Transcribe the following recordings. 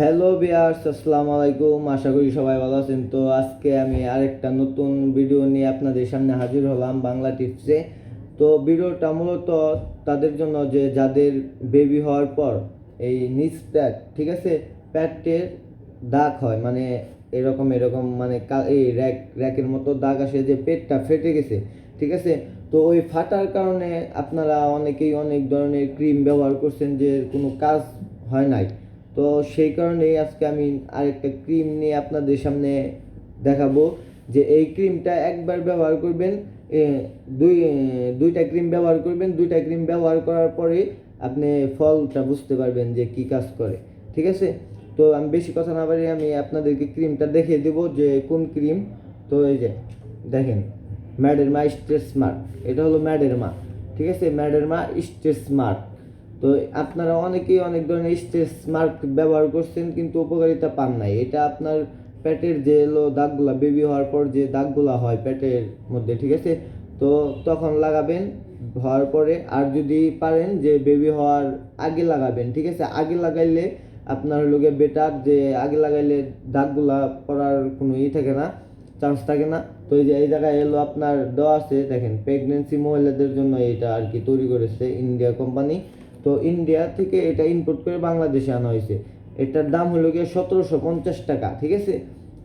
Hello বিয়ার্স আসসালামু আলাইকুম। আশা করি সবাই ভালো আছেন। তো আজকে আমি আরেকটা নতুন ভিডিও নিয়ে আপনাদের সামনে হাজির হলাম বাংলা টিপসে তো ভিডিওটা মূলত তাদের জন্য যে যাদের বেবি হওয়ার পর এই নিচ প্যাট ঠিক আছে? প্যাটের দাগ হয় মানে এরকম এরকম মানে এই র্যাক র্যাকের মতো দাগ আসে যে পেটটা ফেটে গেছে, ঠিক আছে? তো ওই ফাটার কারণে আপনারা অনেকেই অনেক ধরনের ক্রিম ব্যবহার করছেন যে কোনো কাজ হয় নাই। তো সেই কারণেই আজকে আমি আরেকটা ক্রিম নিয়ে আপনাদের সামনে দেখাবো যে এই ক্রিমটা একবার ব্যবহার করবেন দুই দুইটা ক্রিম ব্যবহার করবেন, দুইটা ক্রিম ব্যবহার করার পরে আপনি ফলটা বুঝতে পারবেন যে কি কাজ করে, ঠিক আছে? তো আমি বেশি কথা না পারি আমি আপনাদেরকে ক্রিমটা দেখিয়ে দেবো যে কোন ক্রিম। তো এই যে, দেখেন ম্যাডের মা স্ট্রেস মার্ক, এটা হলো ম্যাডের মা ঠিক আছে? ম্যাডের মা স্ট্রেস মার্ক। তো আপনারা অনেকেই অনেক ধরনের স্ট্রেস মার্ক ব্যবহার করছেন কিন্তু উপকারিতা পান নাই। এটা আপনার পেটের যে এলো দাগগুলা বেবি হওয়ার পর যে দাগগুলা হয় পেটের মধ্যে, ঠিক আছে? তো তখন লাগাবেন, হওয়ার পরে আর যদি পারেন যে বেবি হওয়ার আগে লাগাবেন, ঠিক আছে? আগে লাগাইলে আপনার লোকে বেটার যে আগে লাগাইলে দাগগুলা পড়ার কোনো ই থাকে না চান্স থাকে না। তো এই যে, এই জায়গায় এলো আপনার দেওয়া আছে, দেখেন প্রেগনেন্সি মহিলাদের জন্য এটা আর কি তৈরি করেছে ইন্ডিয়া কোম্পানি তো ইন্ডিয়া থেকে এটা ইম্পোর্ট করে বাংলাদেশে আনা হয়েছে। এটার দাম হলো গিয়ে সতেরোশো পঞ্চাশ টাকা, ঠিক আছে?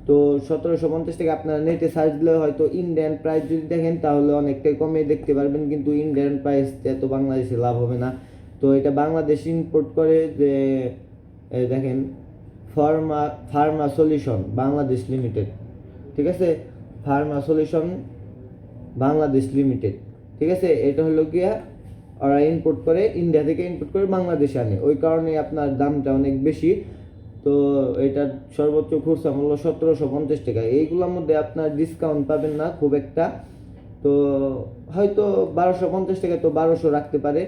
তো সতেরোশো পঞ্চাশ টাকা আপনারা নেটে সার্চ দিলে হয়তো ইন্ডিয়ান প্রাইস যদি দেখেন, তাহলে অনেকটাই কমে দেখতে পারবেন, কিন্তু ইন্ডিয়ান প্রাইস এত বাংলাদেশে লাভ হবে না। তো এটা বাংলাদেশ ইম্পোর্ট করে যে দেখেন pharma pharma solution Bangladesh limited ঠিক আছে? ফার্মা সলিউশন বাংলাদেশ লিমিটেড ঠিক আছে? এটা হলো গিয়া ওরা ইম্পোর্ট করে ইন্ডিয়া থেকে ইম্পোর্ট করে বাংলাদেশে আনে। ওই কারণে আপনার দামটা অনেক বেশি। তো এটার সর্বোচ্চ খুচরা মূল্য সতেরোশো পঞ্চাশ টাকা। এইগুলোর মধ্যে আপনার ডিসকাউন্ট পাবেন না খুব একটা। তো হয়তো বারোশো পঞ্চাশ টাকা তো বারোশো রাখতে পারে।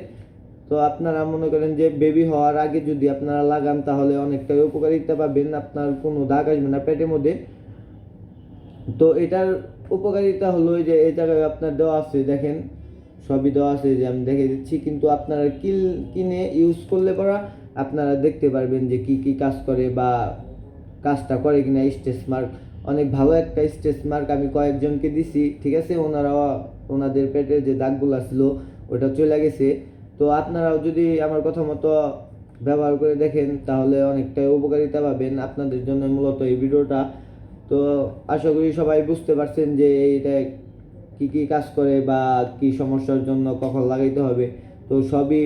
তো আপনারা মনে করেন যে বেবি হওয়ার আগে যদি আপনারা লাগান, তাহলে অনেকটাই উপকারিতা পাবেন। আপনার কোনো দাগ আসবে না পেটের মধ্যে। তো এটার উপকারিতা হলো যে এই জায়গায় আপনার দেওয়া আছে, দেখেন। সবই দেওয়া আছে যে আমি দেখে দিচ্ছি, কিন্তু আপনারা কিল কিনে ইউজ করলে পরা আপনারা দেখতে পারবেন যে কি কি কাজ করে বা কাজটা করে কিনা স্টেজ মার্ক অনেক ভালো একটা স্টেজ মার্ক আমি কয়েকজনকে দিছি, ঠিক আছে? ওনারা ওনাদের পেটে যে দাগগুলো ছিল, ওটা চলে গেছে। তো আপনারাও যদি আমার কথা মতো ব্যবহার করে দেখেন, তাহলে অনেকটাই উপকারিতা পাবেন আপনাদের জন্য মূলত এই ভিডিওটা। তো আশা করি সবাই বুঝতে পারছেন যে এইটা কি কি কাজ করে বা কি সমস্যার জন্য কখন লাগাইতে হবে, তো সবই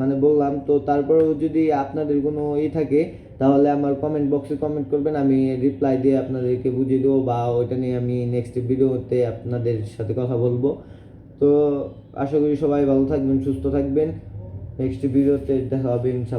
মানে বললাম, তো তারপরেও যদি আপনাদের কোনো ই থাকে, তাহলে আমার কমেন্ট বক্সে কমেন্ট করবেন, আমি রিপ্লাই দিয়ে আপনাদেরকে বুঝিয়ে দেবো বা ওইটা নিয়ে আমি নেক্সট ভিডিওতে আপনাদের সাথে কথা বলব। তো আশা করি সবাই ভালো থাকবেন, সুস্থ থাকবেন নেক্সট ভিডিওতে দেখা হবে